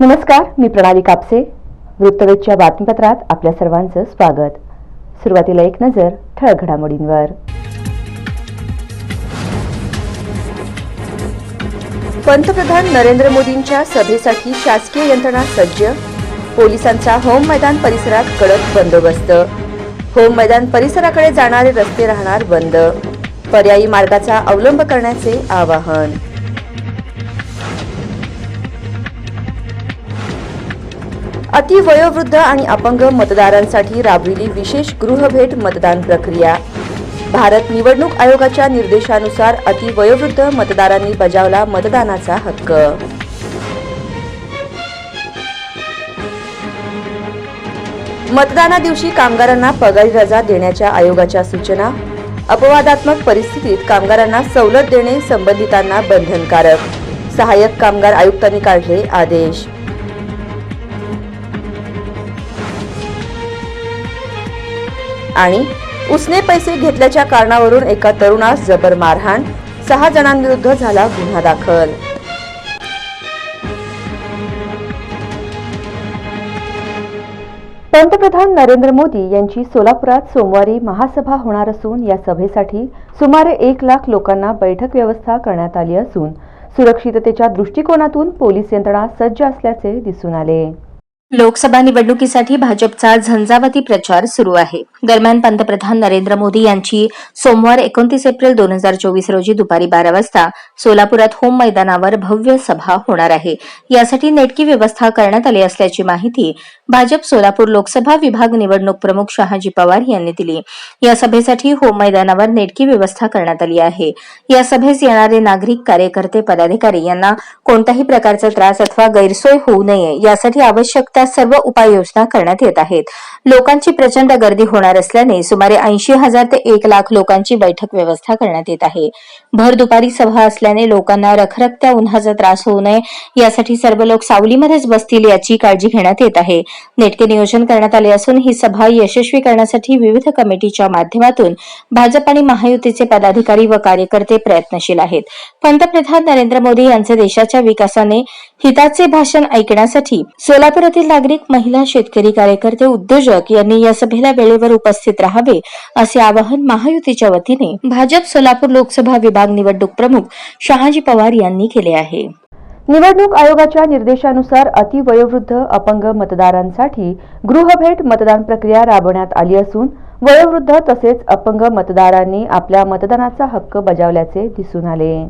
नमस्कार मी प्रणाली कापसे. वृत्तवेधच्या बातमीपत्रात आपल्या सर्वांचं स्वागत. सुरुवातीला एक नजर ठळक घडामोडींवर. पंतप्रधान नरेंद्र मोदींच्या सभेसाठी शासकीय यंत्रणा सज्ज. पोलिसांचा होम मैदान परिसरात कडक बंदोबस्त. होम मैदान परिसराकडे जाणारे रस्ते राहणार बंद. पर्यायी मार्गाचा अवलंब करण्याचे आवाहन. अति वयोवृद्ध आणि अपंग मतदारांसाठी राबविली विशेष गृहभेट मतदान प्रक्रिया. भारत निवडणूक आयोगाच्या निर्देशानुसार अति वयोवृद्ध मतदारांनी बजावला मतदानाचा हक्क. मतदाना दिवशी कामगारांना पगारी रजा देण्याच्या आयोगाच्या सूचना. अपवादात्मक परिस्थितीत कामगारांना सवलत देणे संबंधितांना बंधनकारक. सहाय्यक कामगार आयुक्तांनी काढले आदेश. आणि उसने पैसे घेतल्याच्या कारणावरून एका तरुणास जबर मारहाण सहा जणांविरुद्ध झाला गुन्हा दाखल. पंतप्रधान नरेंद्र मोदी यांची सोलापुरात सोमवारी महासभा होणार असून या सभेसाठी सुमारे एक लाख लोकांना बैठक व्यवस्था करण्यात आली असून सुरक्षिततेच्या दृष्टिकोनातून पोलीस यंत्रणा सज्ज असल्याचे दिसून आले. लोकसभा निवडणुकीसाठी भाजपचा झंझावती प्रचार सुरू आहे. दरम्यान पंतप्रधान नरेंद्र मोदी यांची सोमवार एकोणतीस एप्रिल दोन हजार चोवीस रोजी दुपारी बारा वाजता सोलापुरात होम मैदानावर भव्य सभा होणार आहे. यासाठी नेटकी व्यवस्था करण्यात आली असल्याची माहिती भाजप सोलापूर लोकसभा विभाग निवडणूक प्रमुख शहाजी पवार यांनी दिली. या सभेसाठी होम मैदानावर नेटकी व्यवस्था करण्यात आली आहे. या सभेस येणारे नागरिक कार्यकर्ते पदाधिकारी यांना कोणत्याही प्रकारचा त्रास अथवा गैरसोय होऊ नये यासाठी आवश्यक त्या सर्व उपाययोजना करण्यात येत आहेत. लोकांची प्रचंड गर्दी होणार असल्याने सुमारे ऐंशी हजार ते एक लाख लोकांची बैठक व्यवस्था करण्यात येत आहे. भर दुपारी सभा असल्याने लोकांना रखरखत्या उन्हाचा त्रास होऊ नये यासाठी सर्व लोक सावलीमध्येच बसतील याची काळजी घेण्यात येत आहे. नेटके नियोजन करण्यात आले असून ही सभा यशस्वी करण्यासाठी विविध कमिटीच्या माध्यमातून भाजप आणि महायुतीचे पदाधिकारी व कार्यकर्ते प्रयत्नशील आहेत. पंतप्रधान नरेंद्र मोदी यांचे देशाच्या विकासाने हिताचे भाषण ऐकण्यासाठी सोलापुरातील नागरिक महिला शेतकरी कार्यकर्ते उद्योजक यांनी या सभेला वेळेवर उपस्थित राहावे असे आवाहन महायुतीच्या वतीने भाजप सोलापूर लोकसभा विभाग निवडणूक प्रमुख शहाजी पवार यांनी केले आहे. निवडणूक आयोगाच्या निर्देशानुसार अतिवयोवृद्ध अपंग मतदारांसाठी गृहभेट मतदान प्रक्रिया राबवण्यात आली असून वयोवृद्ध तसेच अपंग मतदारांनी आपल्या मतदानाचा हक्क बजावल्याचे दिसून आले.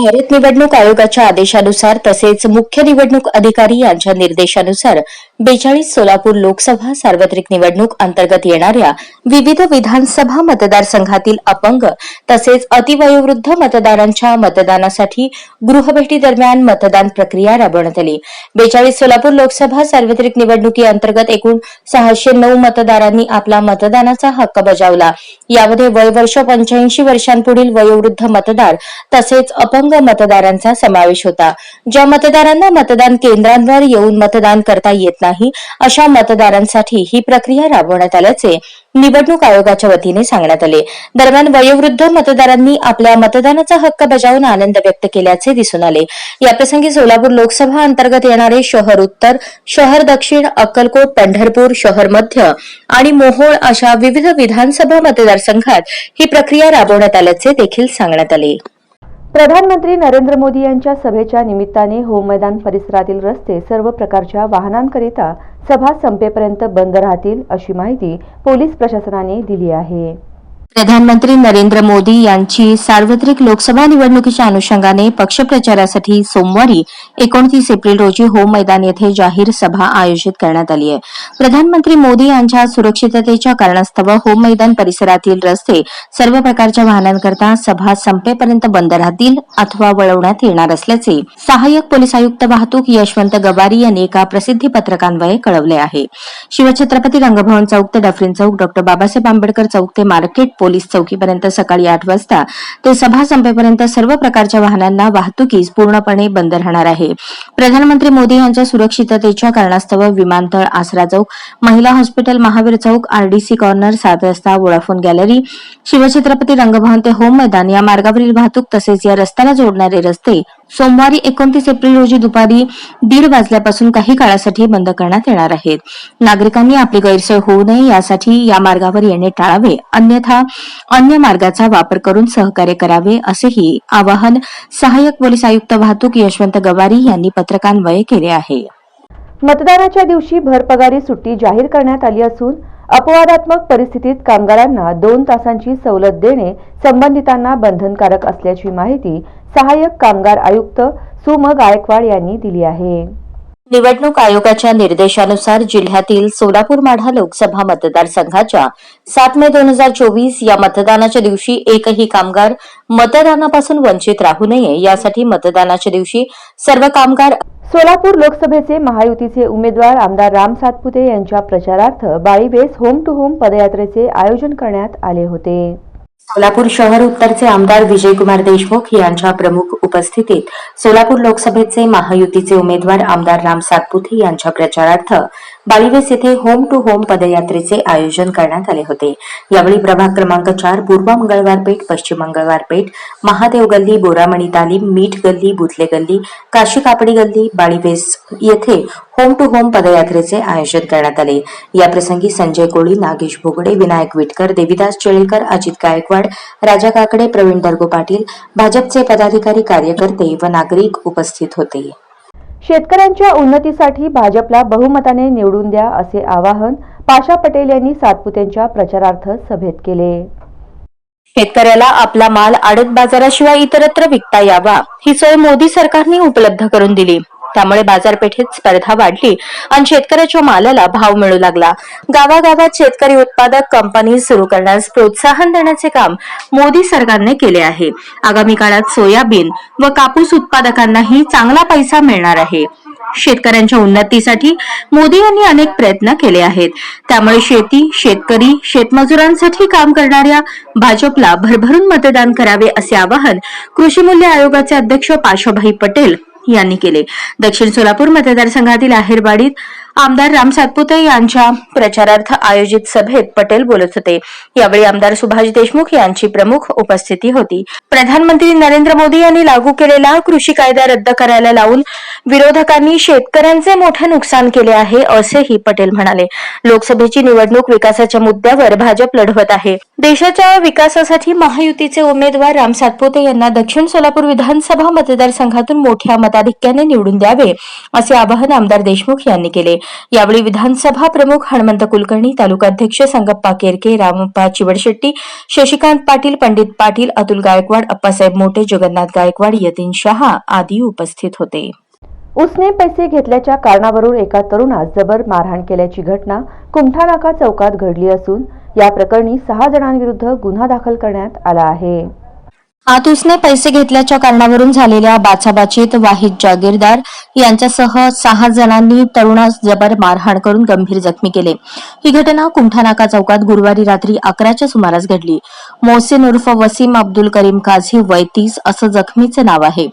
भारत निवडणूक आयोगाच्या आदेशानुसार तसेच मुख्य निवडणूक अधिकारी यांच्या निर्देशानुसार बेचाळीस सोलापूर लोकसभा सार्वत्रिक निवडणूक अंतर्गत येणाऱ्या विविध विधानसभा मतदारसंघातील अपंग तसेच अतिवयोवृद्ध मतदारांच्या मतदानासाठी गृहभेटीदरम्यान मतदान प्रक्रिया राबवण्यात आली. बेचाळीस सोलापूर लोकसभा सार्वत्रिक निवडणुकीअंतर्गत एकूण सहाशे नऊ मतदारांनी आपला मतदानाचा हक्क बजावला. यामध्ये वय वर्ष पंच्याऐंशी वर्षांपुढील वयोवृद्ध मतदार तसेच अपंग अपंग मतदारांचा समावेश होता. ज्या मतदारांना मतदान केंद्रांवर येऊन मतदान करता येत नाही अशा मतदारांसाठी ही प्रक्रिया राबवण्यात आल्याचे निवडणूक आयोगाच्या वतीने सांगण्यात आले. दरम्यान वयोवृद्ध मतदारांनी आपल्या मतदानाचा हक्क बजावून आनंद व्यक्त केल्याचे दिसून आले. याप्रसंगी सोलापूर लोकसभा अंतर्गत येणारे शहर उत्तर शहर दक्षिण अक्कलकोट पंढरपूर शहर मध्य आणि मोहोळ अशा विविध विधानसभा मतदारसंघात ही प्रक्रिया राबवण्यात आल्याचे देखील सांगण्यात आले. प्रधानमंत्री नरेंद्र मोदी यांच्या सभेच्या निमित्ताने होम मैदान परिसरातील रस्ते सर्व प्रकारच्या वाहनांकरिता सभा संपेपर्यंत बंद राहतील अशी माहिती पोलीस प्रशासनाने दिली आहे. प्रधानमंत्री नरेंद्र मोदी यांची सार्वत्रिक लोकसभा निवडणुकीच्या अनुषंगाने पक्षप्रचारासाठी सोमवारी एकोणतीस एप्रिल रोजी होम मैदान येथे जाहीर सभा आयोजित करण्यात आली आहे. प्रधानमंत्री मोदी यांच्या सुरक्षिततेच्या कारणास्तव होम मैदान परिसरातील रस्ते सर्व प्रकारच्या वाहनांकरता सभा संपेपर्यंत बंद राहतील अथवा वळवण्यात येणार असल्याचे सहाय्यक पोलीस आयुक्त वाहतूक यशवंत गवारी यांनी एका प्रसिद्धी पत्रकान्वये कळवले आहे. शिवछत्रपती रंगभवन चौक ते डफरीन चौक डॉक्टर बाबासाहेब आंबेडकर चौक ते मार्केट पोलीस चौकीपर्यंत सकाळी आठ वाजता ते सभा संपेपर्यंत सर्व प्रकारच्या वाहनांना वाहतुकीस पूर्णपणे बंद राहणार आहे. प्रधानमंत्री मोदी यांच्या सुरक्षिततेच्या कारणास्तव विमानतळ आसरा चौक महिला हॉस्पिटल महावीर चौक आरडीसी कॉर्नर सात रस्ता वोडाफोन गॅलरी शिवछत्रपती रंगभवन ते होम मैदान या मार्गावरील वाहतूक तसेच या रस्त्याला जोडणारे रस्ते सोमवारी एकोणतीस एप्रिल रोजी दुपारी दीड वाजल्यापासून काही काळासाठी बंद करण्यात येणार आहेत. नागरिकांनी आपली गैरसोय होऊ नये यासाठी या मार्गावर येणे टाळावे अन्यथा अन्य मार्गाचा वापर करून सहकार्य करावे असेही आवाहन सहाय्यक पोलीस आयुक्त वाहतूक यशवंत गवारी यांनी पत्रकान्वये केले आहे. मतदानाच्या दिवशी भरपगारी सुट्टी जाहीर करण्यात आली असून अपवादात्मक परिस्थितीत कामगारांना दोन तासांची सवलत देणे संबंधितांना बंधनकारक असल्याची माहिती सहाय्यक कामगार आयुक्त सुम गायकवाड यांनी दिली आहे. निवडणूक आयोगाच्या निर्देशानुसार जिल्ह्यातील सोलापूर माढा लोकसभा मतदारसंघाच्या सात मे दोन हजार चोवीस या मतदानाच्या दिवशी एकही कामगार मतदानापासून वंचित राहू नये यासाठी मतदानाच्या दिवशी सर्व कामगार सोलापूर लोकसभेचे महायुतीचे उमेदवार आमदार राम सातपुते यांच्या प्रचारार्थ बाळीबेस होम टू होम पदयात्रेचे आयोजन करण्यात आले होते. सोलापूर शहर उत्तरचे आमदार विजयकुमार देशमुख यांच्या प्रमुख उपस्थितीत सोलापूर लोकसभेचे महायुतीचे उमेदवार आमदार राम सातपुते यांच्या प्रचारार्थ बालिवेस येथे होम टू होम पदयात्रेचे आयोजन करण्यात आले होते. यावेळी प्रभाग क्रमांक चार पूर्व मंगळवार पेठ पश्चिम मंगळवार पेठ महादेव गल्ली बोरामणी तालीम मीठ गल्ली बुथले गल्ली काशी कापडी गल्ली बाळीवेस येथे होम टू होम पदयात्रेचे आयोजन करण्यात आले. याप्रसंगी संजय कोळी नागेश भोगडे विनायक विटकर देविदास चेळेकर अजित गायकवाड राजा काकडे प्रवीण दर्गो पाटील भाजपचे पदाधिकारी कार्यकर्ते व नागरिक उपस्थित होते. शेतकऱ्यांच्या उन्नतीसाठी भाजपला बहुमताने निवडून द्या असे आवाहन पाशा पटेल यांनी सातपुतेंच्या प्रचारार्थ सभेत केले. शेतकऱ्याला आपला माल आडत बाजाराशिवाय इतरत्र विकता यावा ही सोय मोदी सरकारने उपलब्ध करून दिली. त्यामुळे बाजारपेठेत स्पर्धा वाढली आणि शेतकऱ्याच्या मालाला भाव मिळू लागला. गावागावात शेतकरी उत्पादक कंपनी सुरू करण्यास प्रोत्साहन देण्याचे काम मोदी सरकारने केले आहे. आगामी काळात सोयाबीन व कापूस उत्पादकांनाही चांगला पैसा मिळणार आहे. शेतकऱ्यांच्या उन्नतीसाठी मोदी यांनी अनेक प्रयत्न केले आहेत. त्यामुळे शेती शेतकरी शेतमजुरांसाठी काम करणाऱ्या भाजपला भरभरून मतदान करावे असे आवाहन कृषी मूल्य आयोगाचे अध्यक्ष पाशाभाई पटेल यांनी केले. दक्षिण सोलापूर मतदारसंघातील आहेरवाडीत आमदार राम सातपुते यांच्या प्रचारार्थ आयोजित सभेत पटेल बोलत होते. यावेळी आमदार सुभाष देशमुख यांची प्रमुख उपस्थिती होती. प्रधानमंत्री नरेंद्र मोदी यांनी लागू केलेला कृषी कायदा रद्द करायला लावून विरोधकांनी शेतकऱ्यांचे मोठे नुकसान केले आहे असेही पटेल म्हणाले. लोकसभेची निवडणूक विकासाच्या मुद्द्यावर भाजप लढवत आहे. देशाच्या विकासासाठी महायुतीचे उमेदवार राम सातपुते यांना दक्षिण सोलापूर विधानसभा मतदारसंघातून मोठ्या मताधिक्याने निवडून द्यावे असे आवाहन आमदार देशमुख यांनी केले. यावेळी विधानसभा प्रमुख हनुमंत कुलकर्णी तालुकाध्यक्ष संगप्पा केरके रामप्पा चिवडशेट्टी शशिकांत पाटील पंडित पाटील अतुल गायकवाड अप्पासाहेब मोठे जगन्नाथ गायकवाड यतीन शहा आदी उपस्थित होते. उसने पैसे घेतल्याच्या कारणावरून एका तरुणास जबर मारहाण केल्याची घटना कुमठानाका चौकात घडली असून या प्रकरणी सहा जणांविरुद्ध गुन्हा दाखल करण्यात आला आहे. आतूसने पैसे घेतल्याच्या कारणावरून झालेल्या बाचाबाचीत वाहिद जागीरदार यांच्यासह सहा जणांनी तरुणास जबर मारहाण करून गंभीर जखमी केले. ही घटना कुमठानाका चौकात गुरुवारी रात्री अकराच्या सुमारास घडली. मोहसिन उर्फ वसीम अब्दुल करीम काझी वय तीस असं जखमीचं नाव आहे.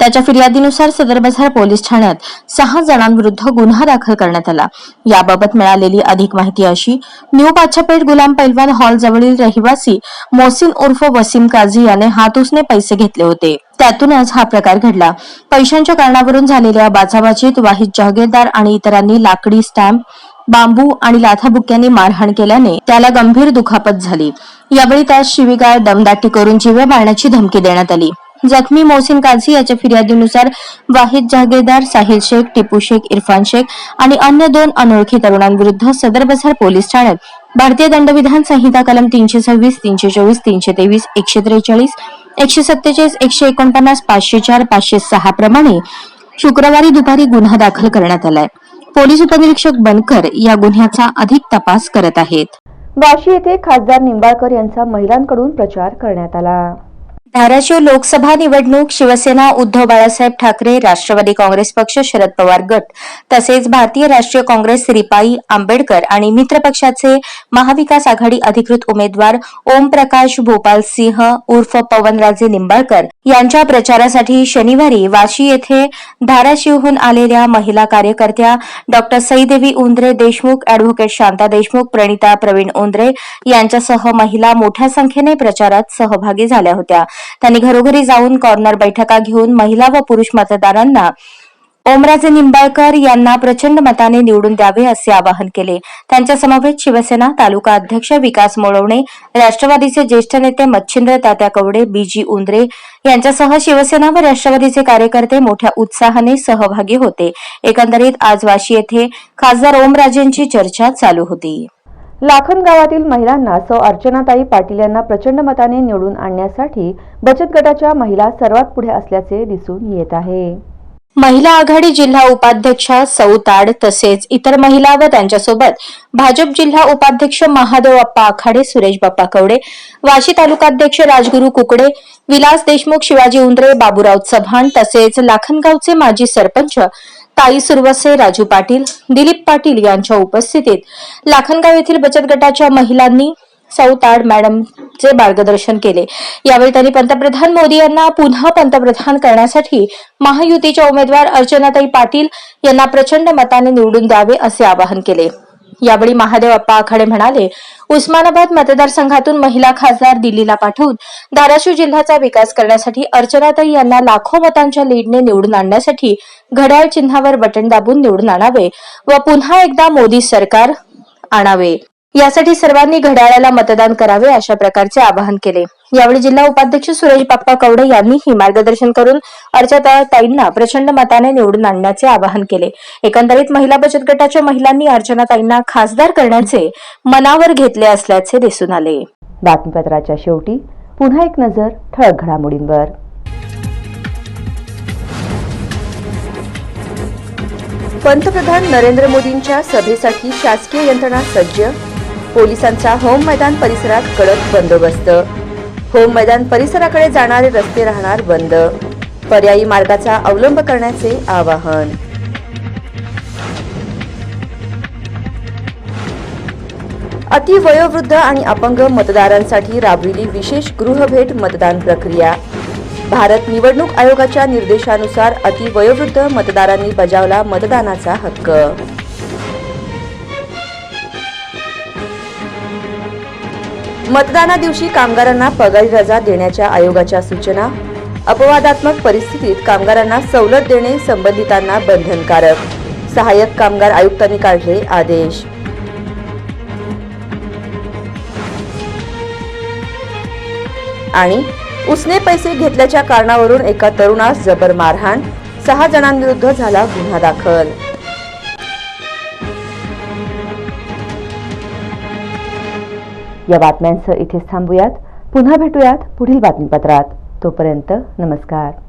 त्याच्या फिर्यादीनुसार सदरबाजार पोलीस ठाण्यात सहा जणांविरुद्ध गुन्हा दाखल करण्यात आला. याबाबत मिळालेली अधिक माहिती अशी न्यू पाच्छापेठ गुलाम पैलवान हॉल जवळील रहिवासी मोसिन उर्फ वसीम काझी याने हातूसने पैसे घेतले होते. त्यातूनच हा प्रकार घडला. पैशांच्या कारणावरून झालेल्या बाचाबाचीत वाहिद जहागीरदार आणि इतरांनी लाकडी स्टॅम्प बांबू आणि लाथाबुक्यांनी मारहाण केल्याने त्याला गंभीर दुखापत झाली. यावेळी त्यास शिवीगाळ दमदाटी करून जीवे मारण्याची धमकी देण्यात आली. जखमी मोहसिन काझी याच्या फिर्यादीनुसार वाहिद जहागीरदार साहिल शेख टिपू शेख इरफान शेख आणि अन्य दोन अनोळखी तरुणांविरुद्ध सदर बाजार पोलीस ठाण्यात. भारतीय दंडविधान संहिता कलम तीनशे सव्वीस तीनशे चोवीस तीनशे तेवीस एकशे त्रेचाळीस एकशे सत्तेचाळीस एकशे एकोणपन्नास पाचशे चार पाचशे सहा प्रमाणे शुक्रवारी दुपारी गुन्हा दाखल करण्यात आलाय. पोलीस उपनिरीक्षक बनकर या गुन्ह्याचा अधिक तपास करत आहेत. वाशी येथे खासदार निंबाळकर यांचा महिलांकडून प्रचार करण्यात आला. धाराशिव लोकसभा निवडणूक शिवसेना उद्धव बाळासाहेब ठाकरे राष्ट्रवादी काँग्रेस पक्ष शरद पवार गट तसेच भारतीय राष्ट्रीय काँग्रेस रिपाई आंबेडकर आणि मित्र पक्षाचे महाविकास आघाडी अधिकृत उमेदवार ओमप्रकाश भोपाल सिंह उर्फ पवनराजे निंबाळकर यांच्या प्रचारासाठी शनिवारी वाशी येथे धाराशिवहून आलेल्या महिला कार्यकर्त्या डॉक्टर सईदेवी उंद्रे देशमुख अॅडव्होकेट शांता देशमुख प्रणिता प्रवीण उंद्रे यांच्यासह महिला मोठ्या संख्येने प्रचारात सहभागी झाल्या होत्या. त्यांनी घरोघरी जाऊन कॉर्नर बैठका घेऊन महिला व पुरुष मतदारांना ओमराजे निंबाळकर यांना प्रचंड मताने निवडून द्यावे असे आवाहन केले. त्यांच्या समवेत शिवसेना तालुका अध्यक्ष विकास मोळवणे राष्ट्रवादीचे ज्येष्ठ नेते मच्छिंद्र तात्या कवडे बीजी उंद्रे यांच्यासह शिवसेना व राष्ट्रवादीचे कार्यकर्ते मोठ्या उत्साहाने सहभागी होते. एकंदरीत आज वाशी येथे खासदार ओमराजेंची चर्चा चालू होती. लाखन गावातील महिलांना सौ. अर्चनाताई पाटील यांना प्रचंड मताने निवडून आणण्यासाठी बचत गटाच्या महिला सर्वात पुढे असल्याचे दिसून येत आहे. महिला आघाडी जिल्हा उपाध्यक्षा सौताड तसेच इतर महिला व त्यांच्यासोबत भाजप जिल्हा उपाध्यक्ष महादेव अप्पा आखाडे सुरेश बाप्पा कवडे वाशी तालुकाध्यक्ष राजगुरू कुकडे विलास देशमुख शिवाजी उंद्रे बाबूराव चव्हाण तसेच लाखनगावचे माजी सरपंच ताई सुरवसे राजू पाटील दिलीप पाटील यांच्या उपस्थितीत लाखनगाव येथील बचत गटाच्या महिलांनी सौताड मॅडमचे मार्गदर्शन केले. यावेळी त्यांनी पंतप्रधान मोदी यांना पुन्हा पंतप्रधान करण्यासाठी महायुतीच्या उमेदवार अर्चनाताई पाटील यांना प्रचंड मताने निवडून द्यावे असे आवाहन केले. यावेळी महादेव अप्पा आखाडे म्हणाले उस्मानाबाद मतदारसंघातून महिला खासदार दिल्लीला पाठवून धाराशिव जिल्ह्याचा विकास करण्यासाठी अर्चनाताई यांना लाखो मतांच्या लीडने निवडून आणण्यासाठी घड्याळ चिन्हावर बटन दाबून निवडून आणावे व पुन्हा एकदा मोदी सरकार आणावे. यासाठी सर्वांनी घड्याळाला मतदान करावे अशा प्रकारचे आवाहन केले. यावेळी जिल्हा उपाध्यक्ष सुरेश बाप्पा कवडे यांनीही मार्गदर्शन करून अर्चनाताईंना प्रचंड मताने निवडून आणण्याचे आवाहन केले. एकंदरीत महिला बचत गटाच्या महिलांनी अर्चनाताईंना खासदार करण्याचे मनावर घेतले असल्याचे दिसून आले. बातमीपत्राच्या शेवटी पुन्हा एक नजर ठळक घडामोडींवर. पंतप्रधान नरेंद्र मोदींच्या सभेसाठी शासकीय यंत्रणा सज्ज पोलिसांचा होम मैदान परिसरात कडक बंदोबस्त. होम मैदान परिसराकडे जाणारे रस्ते राहणार बंद. पर्यायी मार्गाचा अवलंब करण्याचे आवाहन. अति वयोवृद्ध आणि अपंग मतदारांसाठी राबविली विशेष गृहभेट मतदान प्रक्रिया. भारत निवडणूक आयोगाच्या निर्देशानुसार अति वयोवृद्ध मतदारांनी बजावला मतदानाचा हक्क. मतदाना दिवशी कामगारांना पगारी रजा देण्याच्या आयोगाच्या सूचना अपवादात्मक परिस्थितीत कामगारांना सवलत देणे संबंधितांना बंधनकारक सहाय्यक कामगार आयुक्तांनी काढले आदेश. आणि उसने पैसे घेतल्याच्या कारणावरून एका तरुणास जबर मारहाण सहा जणांविरुद्ध झाला गुन्हा दाखल. या बातम्यांसह इथेच थांबूयात. पुन्हा भेटूयात पुढील बातमीपत्रात. तोपर्यंत नमस्कार.